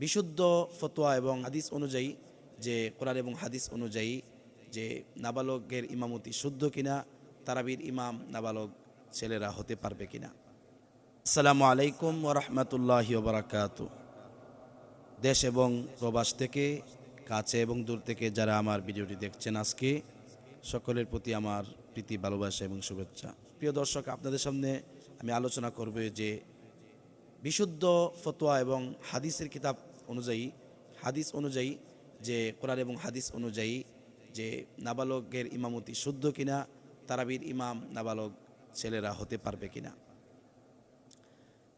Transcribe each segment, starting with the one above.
বিশুদ্ধ ফতোয়া এবং হাদিস অনুযায়ী যে কোরআন এবং হাদিস অনুযায়ী যে নাবালকের ইমামতি শুদ্ধ কিনা, তারাবির ইমাম, নাবালক ছেলেরা হতে পারবে কিনা। আসসালামু আলাইকুম ওরহমতুল্লাহি বারাকাতু। দেশ এবং প্রবাস থেকে, কাছে এবং দূর থেকে যারা আমার ভিডিওটি দেখছেন আজকে, সকলের প্রতি আমার প্রীতি, ভালোবাসা এবং শুভেচ্ছা। প্রিয় দর্শক, আপনাদের সামনে আমি আলোচনা করব যে বিশুদ্ধ ফতোয়া এবং হাদিসের কিতাব অনুযায়ী, হাদিস অনুযায়ী যে কোরআন এবং হাদিস অনুযায়ী যে নাবালকের ইমামতি শুদ্ধ কিনা, তারাবির ইমাম নাবালক ছেলেরা হতে পারবে কিনা।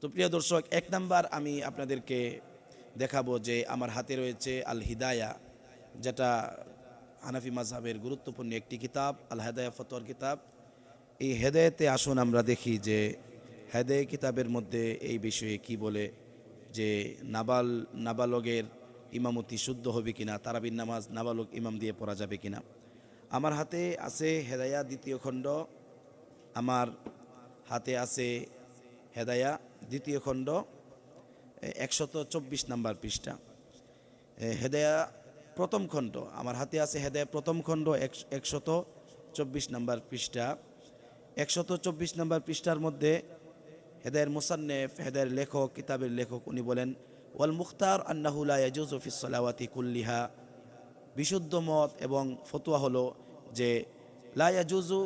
তো প্রিয় দর্শক, এক নাম্বার আমি আপনাদেরকে দেখাবো যে আমার হাতে রয়েছে আল হিদায়া যেটা হানাফি মাজহাবের গুরুত্বপূর্ণ একটি কিতাব আল হেদায়া ফতোয়ার কিতাব। এই হেদায়েতে আসুন আমরা দেখি যে হেদায় কিতাবের মধ্যে এই বিষয়ে কি বলে যে নাবাল নাবালকের ইমামতি শুদ্ধ হবে কিনা, তারাবির নামাজ নাবালক ইমাম দিয়ে পড়া যাবে কিনা। আমার হাতে আছে হেদায়া দ্বিতীয় খণ্ড, আমার হাতে আছে হেদায়া দ্বিতীয় খণ্ড, একশত চব্বিশ নাম্বার পৃষ্ঠা। হেদায়া প্রথম খণ্ড, আমার হাতে আছে হেদায়া প্রথম খণ্ড, এক- একশত চব্বিশ নাম্বার পৃষ্ঠা। একশত চব্বিশ নাম্বার পৃষ্ঠার মধ্যে হেদায়ের মুসান্নেফ, হেদায়ের লেখক, কিতাবের লেখক উনি বলেন, ওয়াল মুখতার আন্নাহুলা ইয়াজুজু ফিস সালাওয়াতি কুল্লিহা। বিশুদ্ধ মত এবং ফতুয়া হলো যে, লা ইয়াজুজু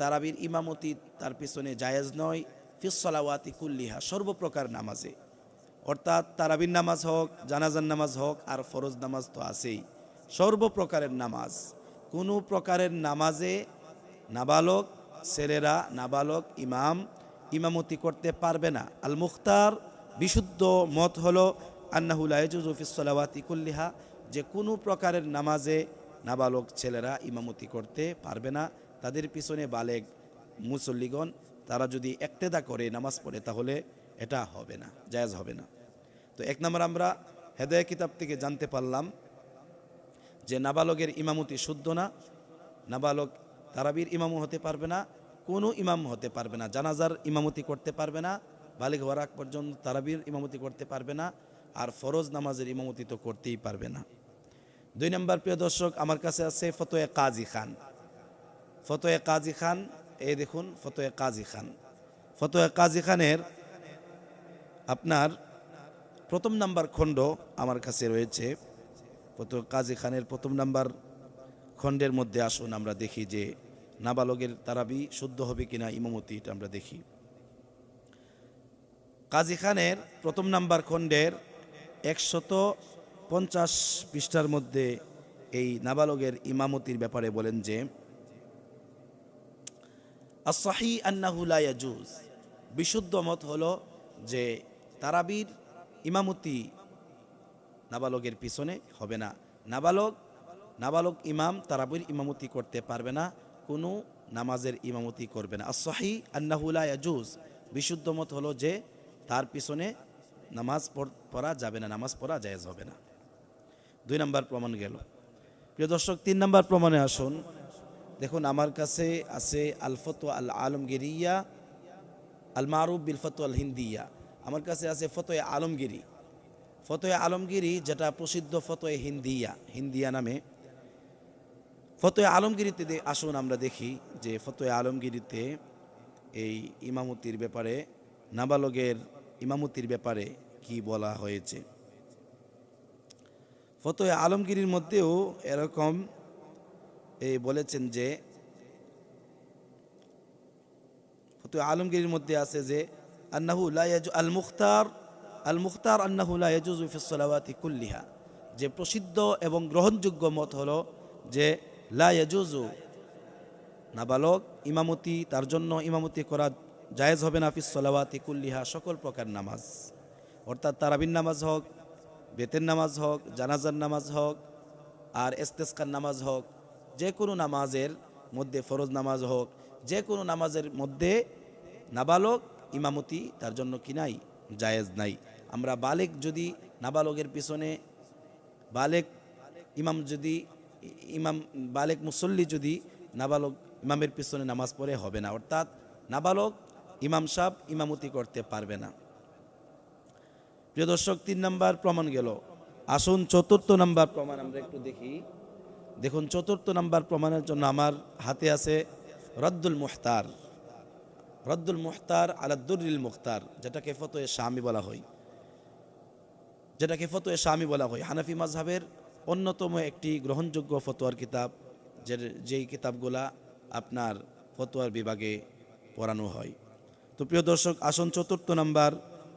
তারাবির ইমামতি তার পিছনে জায়েজ নয়, ফিস সালাওয়াতি কুল্লিহা, সর্বপ্রকার নামাজে। অর্থাৎ তারাবির নামাজ হোক জানাজান নামাজ হোক, আর ফরজ নামাজ তো আছেই। সর্বপ্রকারের নামাজ, কোনো প্রকারের নামাজে নাবালক, ছেলেরা, নাবালক, ইমাম ইমামতি করতে পারবে না। আল মুখতার বিশুদ্ধ মত হলো আন্নাহুলাইজুফিসালাওয়াতি কুল্লিহা, যে কোনো প্রকারের নামাজে নাবালক ছেলেরা ইমামতি করতে পারবে না। তাদের পিছনে বালেগ মুসল্লিগণ, তারা যদি একতেদা করে নামাজ পড়ে, তাহলে এটা হবে না, জায়েজ হবে না। তো এক নম্বর আমরা হেদায় কিতাব থেকে জানতে পারলাম যে নাবালকের ইমামতি শুদ্ধ না, নাবালক তারাবির ইমামও হতে পারবে না কোনো ইমাম হতে পারবে না, জানাজার ইমামতি করতে পারবে না বালিক হওয়ার আগ পর্যন্ত তারাবির ইমামতি করতে পারবে না, আর ফরজ নামাজের ইমামতি তো করতেই পারবে না। দুই নম্বর প্রিয় দর্শক, আমার কাছে আছে ফতোয়ে কাজী খান। ফতোয়ে কাজী খান, এই দেখুন, ফতোয়ে কাজী খান। ফতোয়ে কাজী খানের আপনার প্রথম নাম্বার খণ্ড আমার কাছে রয়েছে। ফতো কাজী খানের প্রথম নাম্বার খণ্ডের মধ্যে আসুন, আমরা দেখি যে নাবালকের তারাবি শুদ্ধ হবে কিনা ইমামতি এটা আমরা দেখি। কাজী খানের প্রথম নাম্বার খণ্ডের একশত পঞ্চাশ পৃষ্ঠার মধ্যে এই নাবালকের ইমামতির ব্যাপারে বলেন যে আসাহি আন্নাহুলা ইয়াজুজ। বিশুদ্ধ মত হলো যে, তারাবির ইমামতি নাবালকের পিছনে হবে না। নাবালক নাবালক ইমাম তারাবির ইমামতি করতে পারবে না। কোনো নামাজের ইমামতি করবে না। আসাহি আন্নাহুলা ইয়াজুজ। বিশুদ্ধ মত হলো যে তার পিছনে নামাজ পড়- যাবে না, নামাজ পড়া জায়েজ হবে না। দুই নাম্বার প্রমাণ গেল। প্রিয় দর্শক, তিন নাম্বার প্রমাণে আসুন। দেখুন, আমার কাছে আছে আল ফতো আল আলমগিরিয়া আল মারুফ বিল ফতো আল হিন্দিয়া আমার কাছে আছে ফতোয় আলমগিরি। ফতোয় আলমগিরি যেটা প্রসিদ্ধ ফতোয় হিন্দিয়া হিন্দিয়া নামে। ফতোয় আলমগিরিতে আসুন আমরা দেখি যে ফতোয় আলমগিরিতে এই ইমামতির ব্যাপারে নাবালকের ইমামতির ব্যাপারে কি বলা হয়েছে। ফতোয় আলমগিরির মধ্যেও এরকম এই বলেছেন যে, ফতোয় আলমগিরির মধ্যে আছে যে, আন্নাহু লা ইয়াজু আল মুখতার আল মুখতার আন্নাহু লা ইয়াজুজু ফিস সালাওয়াতি কুল্লিহা। যে প্রসিদ্ধ এবং গ্রহণযোগ্য মত হলো যে লা ইয়াজুজু নাবালক, ইমামতি, তার জন্য ইমামতি করা জায়েজ হবে না, ফিস সালাওয়াতি কুল্লিহা, সকল প্রকার নামাজ। অর্থাৎ তারাবিন নামাজ হোক, বেতের নামাজ হোক, জানাজার নামাজ হোক, আর এস্তেস্কার নামাজ হোক, যে কোনো নামাজের মধ্যে ফরজ নামাজ হোক, যে কোনো নামাজের মধ্যে নাবালক, ইমামতি তার জন্য কি নাই? জায়েজ নাই। আমরা বালেক যদি নাবালকের পিছনে, বালেক, ইমাম যদি ইমাম বালেক মুসল্লি যদি নাবালক ইমামের পিছনে নামাজ পড়ে, হবে না। অর্থাৎ নাবালক, ইমাম সাহ ইমামতি করতে পারবে না। প্রিয় দর্শক, তিন নাম্বার প্রমাণ গেল। আসুন চতুর্থ নাম্বার প্রমাণ আমরা একটু দেখি। দেখুন, চতুর্থ নাম্বার প্রমাণের জন্য আমার হাতে আছে রদ্দুল মুখতার। রদ্দুল মুখতার আলাদুরিল মুখতার, যেটাকে ফতোয়ে স্বামী বলা হয়। যেটাকে ফতোয়ে স্বামী বলা হয়। হানাফি মাজহাবের অন্যতম একটি গ্রহণযোগ্য ফতোয়ার কিতাব, যে যেই কিতাবগুলা আপনার ফতোয়ার বিভাগে পড়ানো হয়। তো প্রিয় দর্শক, আসন চতুর্থ নাম্বার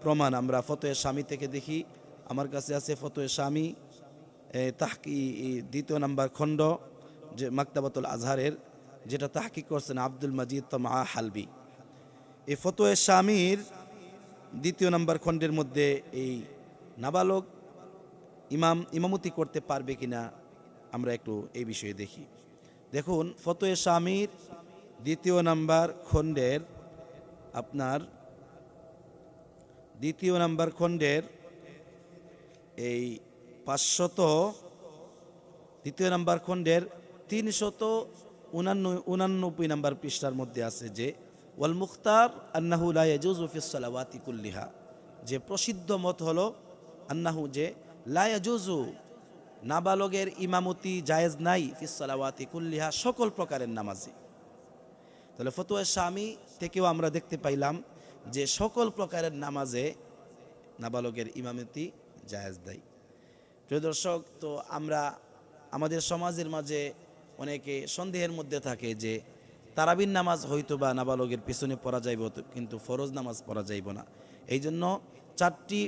প্রমাণ আমরা ফতোয়ে স্বামী থেকে দেখি। আমার কাছে আছে ফতোয়ে স্বামী তাহকি দ্বিতীয় নাম্বার খণ্ড, যে মাক্তাবাতুল আজহারের, যেটা তাহকিক করছেন আব্দুল মজিদ তমা হালবি। এই ফতোয়ে স্বামীর দ্বিতীয় নাম্বার খণ্ডের মধ্যে এই নাবালক ইমাম, ইমামতি করতে পারবে কিনা আমরা একটু এই বিষয়ে দেখি। দেখুন, ফতোয়ে স্বামীর দ্বিতীয় নাম্বার খণ্ডের আপনার দ্বিতীয় নাম্বার খণ্ডের এই পাঁচশত, দ্বিতীয় নাম্বার খণ্ডের তিনশত উনান্ন উনানব্বই নাম্বার পৃষ্ঠার মধ্যে আছে যে, ওয়াল মুখতার আন্নাহু লা ইয়াজুজু ফিস সালাওয়াতি কুল্লিহা। যে প্রসিদ্ধ মত হলো আন্নাহু যে লা ইয়াজুজু নাবালগের ইমামতি জায়েজ নাই, ফিস সালাওয়াতি কুল্লিহা, সকল প্রকারের নামাজে। তাহলে ফতুয়া স্বামী থেকেও আমরা দেখতে পাইলাম যে সকল প্রকারের নামাজে নাবালকের ইমামতি জায়েজ দেয় প্রিয় দর্শক, তো আমরা আমাদের সমাজের মাঝে অনেকে সন্দেহের মধ্যে থাকে যে তারাবিন নামাজ হয়তো বা নাবালকের পিছনে পড়া যাইব, কিন্তু ফরজ নামাজ পড়া যাইব না। এই জন্য চারটি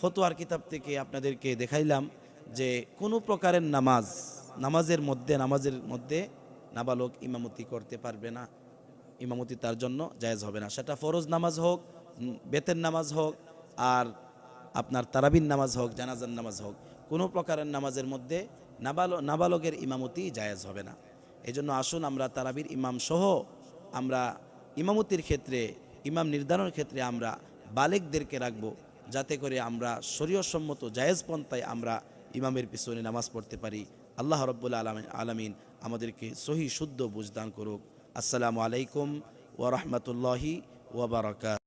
ফতোয়ার কিতাব থেকে আপনাদেরকে দেখাইলাম যে কোনো প্রকারের নামাজ, নামাজের মধ্যে নামাজের মধ্যে নাবালক ইমামতি করতে পারবে না। ইমামতি তার জন্য জায়েজ হবে না। সেটা ফরজ নামাজ হোক বেতের নামাজ হোক, আর আপনার তারাবিন নামাজ হোক জানাজান নামাজ হোক, কোনো প্রকারের নামাজের মধ্যে নাবাল, নাবালকের ইমামতি জায়েজ হবে না। এই জন্য আসুন আমরা তারাবির ইমাম সহ আমরা ইমামতির ক্ষেত্রে, ইমাম নির্ধারণের ক্ষেত্রে আমরা বালেকদেরকে রাখব। যাতে করে আমরা শরীয়সম্মত জায়েজ পন্থায় আমরা ইমামের পিছনে নামাজ পড়তে পারি। আল্লাহ রব্বুল আলমিন আলমিন আমাদেরকে সহি, শুদ্ধ বুঝদান করুক। আসসালামু আলাইকুম ওরহমতুল্লাহি ওবরাকাত